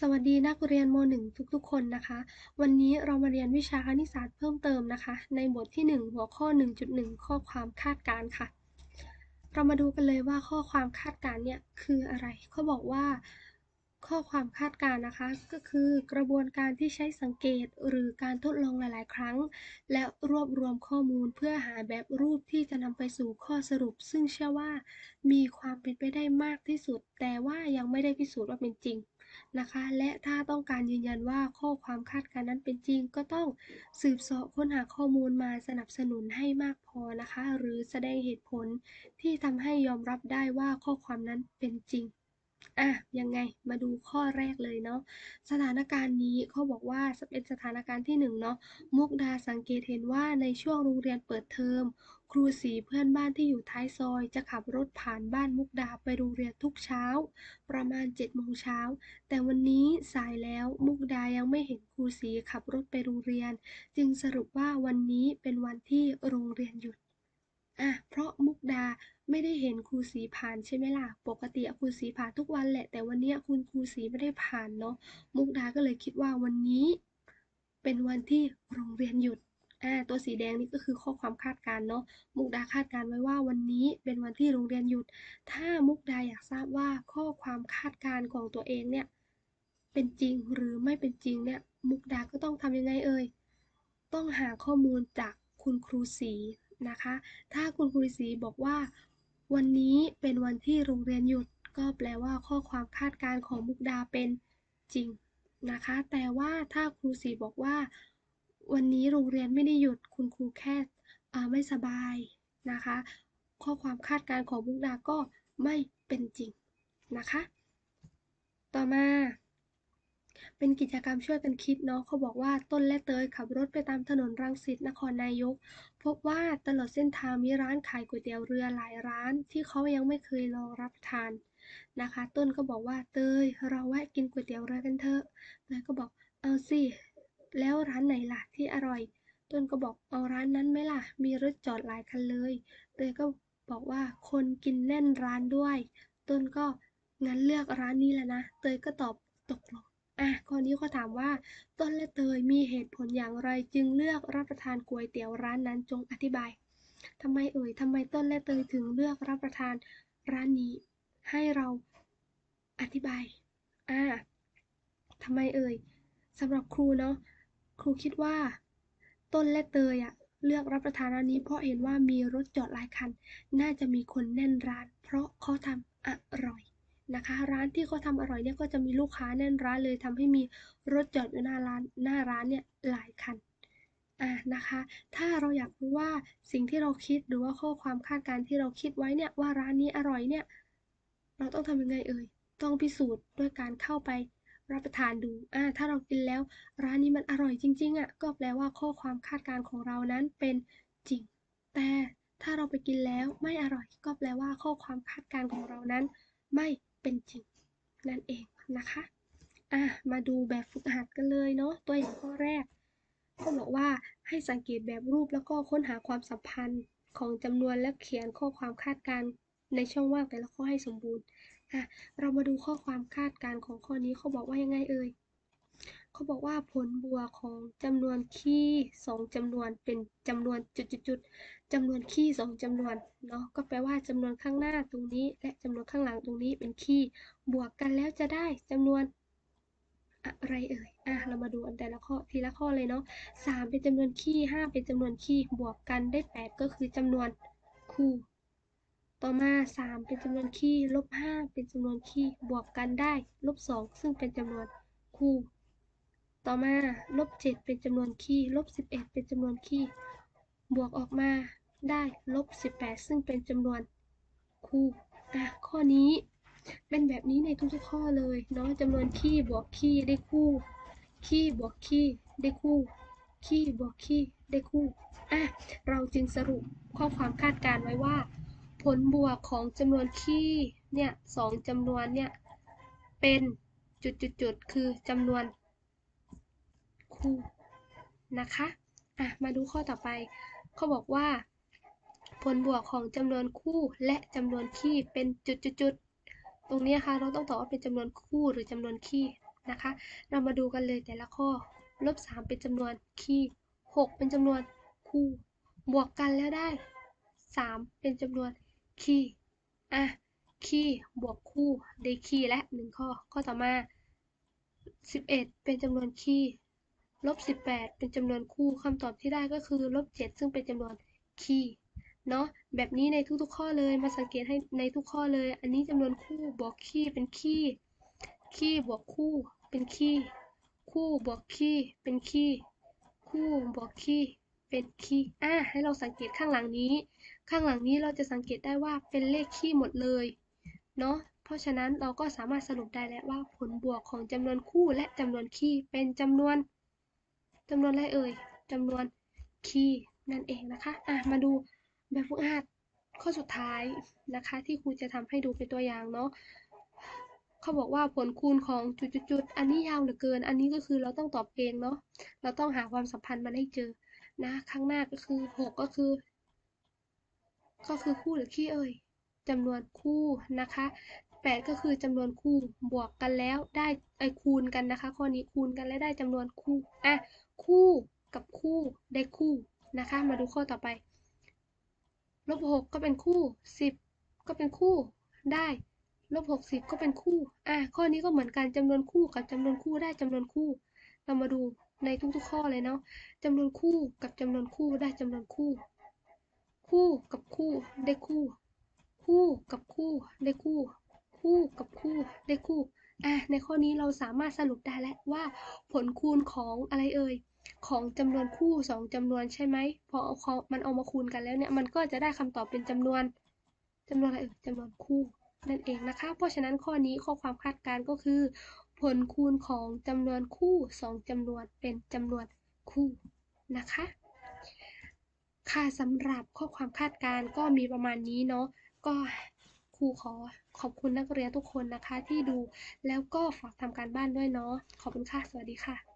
สวัสดีนักเรียนม .1 ทุกๆ คนนะคะ วันนี้เรามาเรียนวิชาคณิตศาสตร์เพิ่มเติมนะคะ ในบทที่ 1 หัวข้อ 1.1 ข้อความคาดการณ์ค่ะ เรามาดูกันเลยว่าข้อความคาดการณ์เนี่ยคืออะไรเขาบอกว่า ข้อความคาดการณ์นะคะ ก็คือกระบวนการที่ใช้สังเกตหรือการทดลองหลาย ๆ ครั้ง และรวบรวมข้อมูลเพื่อหาแบบรูปที่จะนำไปสู่ข้อสรุป ซึ่งเชื่อว่า มีความเป็นไปได้มากที่สุด แต่ว่ายังไม่ได้พิสูจน์ว่าเป็นจริง นะคะ และถ้าต้องการยืนยันว่าข้อความคาดการณ์นั้นเป็นจริง ก็ต้องสืบเสาะค้นหาข้อมูลมาสนับสนุนให้มากพอนะคะ หรือแสดงเหตุผลที่ทำให้ยอมรับได้ว่าข้อความนั้นเป็นจริง อะยังไงมาดูข้อแรกเลยเนาะสถานการณ์นี้เขาบอกว่าเป็นสถานการณ์ที่หนึ่งเนาะมุกดาสังเกตเห็นว่าในช่วงโรงเรียนเปิดเทอมครูสีเพื่อนบ้านที่อยู่ท้ายซอย จะขับรถผ่านบ้านมุกดาไปโรงเรียนทุกเช้า ประมาณ7จ็ดโมงเช้า แต่วันนี้สายแล้วมุกดายังไม่เห็นครูสีขับรถไปโรงเรียน จึงสรุปว่าวันนี้เป็นวันที่โรงเรียนหยุดอะเพราะมุกดา ไม่ได้เห็นครูสีผ่านใช่ไหมล่ะ ปกติครูสีผ่านทุกวันแหละ แต่วันนี้คุณครูสีไม่ได้ผ่านเนาะ มุกดาก็เลยคิดว่าวันนี้ เป็นวันที่โรงเรียนหยุด อ่า ตัวสีแดงนี่ก็คือข้อความคาดการณ์เนาะ มุกดาคาดการณ์ไว้ว่าวันนี้เป็นวันที่โรงเรียนหยุด ถ้ามุกดาอยากทราบว่าข้อความคาดการณ์ของตัวเองเนี่ย เป็นจริงหรือไม่เป็นจริงเนี่ย มุกดาก็ต้องทำยังไงเอ่ย ต้องหาข้อมูลจากคุณครูสีนะคะ ถ้าคุณครูสีบอกว่า วันนี้เป็นวันที่โรงเรียนหยุด ก็แปลว่าข้อความคาดการณ์ของมุกดาเป็นจริงนะคะ แต่ว่าถ้าครูสีบอกว่า วันนี้โรงเรียนไม่ได้หยุด คุณครูแค่ไม่สบายนะคะ ข้อความคาดการณ์ของมุกดาก็ไม่เป็นจริงนะคะ ต่อมา เป็นกิจกรรมช่วยกันคิดเนาะเขาบอกว่าต้นและเตยขับรถไปตามถนนรังสิตนครนายก พบว่าตลอดเส้นทางมีร้านขายก๋วยเตี๋ยวเรือหลายร้าน ที่เขายังไม่เคยลองรับทานนะคะ ต้นก็บอกว่าเตยเราแวะกินก๋วยเตี๋ยวเรือกันเถอะเตยก็บอกเอาสิแล้วร้านไหนล่ะที่อร่อย ต้นก็บอกเอาร้านนั้นไหมล่ะ มีรถจอดหลายคันเลย เตยก็บอกว่าคนกินแน่นร้านด้วย ต้นก็งั้นเลือกร้านนี้แหละนะ เตยก็ตอบตกลง อะข้อนี้เขาถามว่า ต้นและเตยมีเหตุผลอย่างไรจึงเลือกรับประทานก๋วยเตี๋ยวร้านนั้นจงอธิบายทำไมเอ่ยทำไมต้นและเตยถึงเลือกรับประทานร้านนี้ ให้เราอธิบายอ่าทำไมเอ่ยสำหรับครูเนาะครูคิดว่า ต้นและเตยอะเลือกรับประทานร้านนี้เพราะเห็นว่ามีรถจอดหลายคัน น่าจะมีคนแน่นร้าน เพราะเขาทำอร่อย นะคะ ร้านที่เขาทำอร่อยเนี่ยก็จะมีลูกค้าแน่นร้านเลยทำให้มีรถจอดอยู่หน้าร้านหน้าร้านเนี่ยหลายคันอ่านะคะ ถ้าเราอยากรู้ว่าสิ่งที่เราคิดหรือว่าข้อความคาดการณ์ที่เราคิดไว้เนี่ยว่าร้านนี้อร่อยเนี่ย เราต้องทำยังไงเอ่ยต้องพิสูจน์ด้วยการเข้าไปรับประทานดูอ่าถ้าเรากินแล้ว ร้านนี้มันอร่อยจริงๆอะก็แปลว่าข้อความคาดการณ์ของเรานั้นเป็นจริง แต่ถ้าเราไปกินแล้วไม่อร่อย ก็แปลว่าข้อความคาดการณ์ของเรานั้น ไม่ เป็นจริงนั่นเองนะคะอะมาดูแบบฝึกหัดกันเลยเนาะตัวอย่างข้อแรกก็บอกว่าให้สังเกตแบบรูปแล้วก็ค้นหาความสัมพันธ์ของจำนวนและเขียนข้อความคาดการณ์ในช่องว่างแต่ละข้อให้สมบูรณ์อะเรามาดูข้อความคาดการณ์ของข้อนี้เขาบอกว่ายังไงเอ่ย เขาบอกว่าผลบวกของจำนวนคี่สองจำนวนเป็นจำนวนจุดๆจำนวนคี่สองจำนวนเนาะก็แปลว่าจำนวนข้างหน้าตรงนี้ และจำนวนข้างหลังตรงนี้เป็นคี่บวกกันแล้วจะได้จำนวนอะไรเอ่ย อะ เรามาดูอันแต่ละข้อทีละข้อเลยเนาะสามเป็นจำนวนคี่ห้าเป็นจำนวนคี่บวกกันได้แปดก็คือจำนวนคู่ ต่อมาสามเป็นจำนวนคี่ลบห้าเป็นจำนวนคี่บวกกันได้ลบสองซึ่งเป็นจำนวนคู่ ต่อมาลบเจ็ดเป็นจำนวนคี่ลบสิบเอ็ดเป็นจำนวนคี่บวกออกมาได้ลบสิบแปดซึ่งเป็นจำนวนคู่อะข้อนี้เป็นแบบนี้ในทุกๆข้อเลยเนาะจำนวนคี่บวกคี่ได้คู่คี่บวกคี่ได้คู่คี่บวกคี่ได้คู่อะเราจึงสรุปข้อความคาดการไว้ว่า ผลบวกของจำนวนคี่เนี่ยสองจำนวนเนี่ยเป็นจุดๆๆคือจำนวนูนะคะอะมาดูข้อต่อไป เขาบอกว่า ผลบวกของจำนวนคู่และจำนวนคี่เป็นจุดๆๆตรงนี้ค่ะเราต้องตอบว่าเป็นจำนวนคู่หรือจำนวนคี่นะคะ เรามาดูกันเลยแต่ละข้อลบ3เป็นจำนวนคีย์6เป็นจำนวนคู่บวกกันแล้วได้ 3 เป็นจำนวนคีย์อะคีย์บวกคู่ได้คีย์และ1ข้อข้อต่อมา 11 เป็นจำนวนคีย์ ลบ18เป็นจำนวนคู่คำตอบที่ได้ก็คือลบ7ซึ่งเป็นจำนวนคีย์เนาะแบบนี้ในทุกๆข้อเลยมาสังเกตให้ในทุกข้อเลย อันนี้จำนวนคู่บวกคีย์เป็นคีย์คีย์บวกคู่เป็นคีย์คู่บวกคีย์เป็นคีย์คู่บวกคีย์เป็นคีย์อะให้เราสังเกตข้างหลังนี้ ข้างหลังนี้เราจะสังเกตได้ว่าเป็นเลขคีย์หมดเลยเนาะเพราะฉะนั้นเราก็สามารถสรุปได้แล้วว่าผลบวกของจำนวนคู่และจำนวนคีย์เป็นจำนวน จำนวนอะไรเอ่ยจำนวนคีย์นั่นเองนะคะอะมาดูแบบฝึกหัดข้อสุดท้ายนะคะ ที่ครูจะทำให้ดูเป็นตัวอย่างเนาะเขาบอกว่าผลคูณของจุดๆอันนี้ยาวเหลือเกิน อันนี้ก็คือเราต้องตอบเองเนาะเราต้องหาความสัมพันธ์มันให้เจอนะข้างหน้าก็คือ 6 ก็คือ ก็คือคู่หรือคี่เอ่ยจำนวนคู่นะคะ 8 ก็คือจำนวนคู่บวกกันแล้วได้ไอคูณกันนะคะ ข้อนี้คูณกันแล้วได้จำนวนคู่อะคู่กับคู่ได้คู่นะคะ มาดูข้อต่อไปลบ6ก็เป็นคู่ 10 ก็เป็นคู่ได้ลบ60 ก็เป็นคู่อะข้อนี้ก็เหมือนกันจำนวนคู่กับจำนวนคู่ได้จำนวนคู่ เรามาดูในทุกๆข้อเลยเนาะจำนวนคู่กับจำนวนคู่ได้จำนวนคู่ คู่กับคู่ได้คู่ คู่กับคู่ได้คู่ คู่กับคู่ได้คู่อะในข้อนี้เราสามารถสรุปได้แล้วว่า ผลคูณของอะไรเอ่ยของจำนวนคู่สองจำนวนใช่ไหมพอเอามันเอามาคูณกันแล้วเนี่ยมันก็จะได้คำตอบเป็นจำนวนจำนวนอะไรเอ่ยจำนวนคู่นั่นเองนะคะ เพราะฉะนั้นข้อนี้ข้อความคาดการณ์ก็คือ ผลคูณของจำนวนคู่สองจำนวนเป็นจำนวนคู่นะคะค่ะสำหรับข้อความคาดการณ์ก็มีประมาณนี้เนาะก็ ครูขอขอบคุณนักเรียนทุกคนนะคะที่ดูแล้วก็ฝากทำการบ้านด้วยเนาะขอบคุณค่ะ สวัสดีค่ะ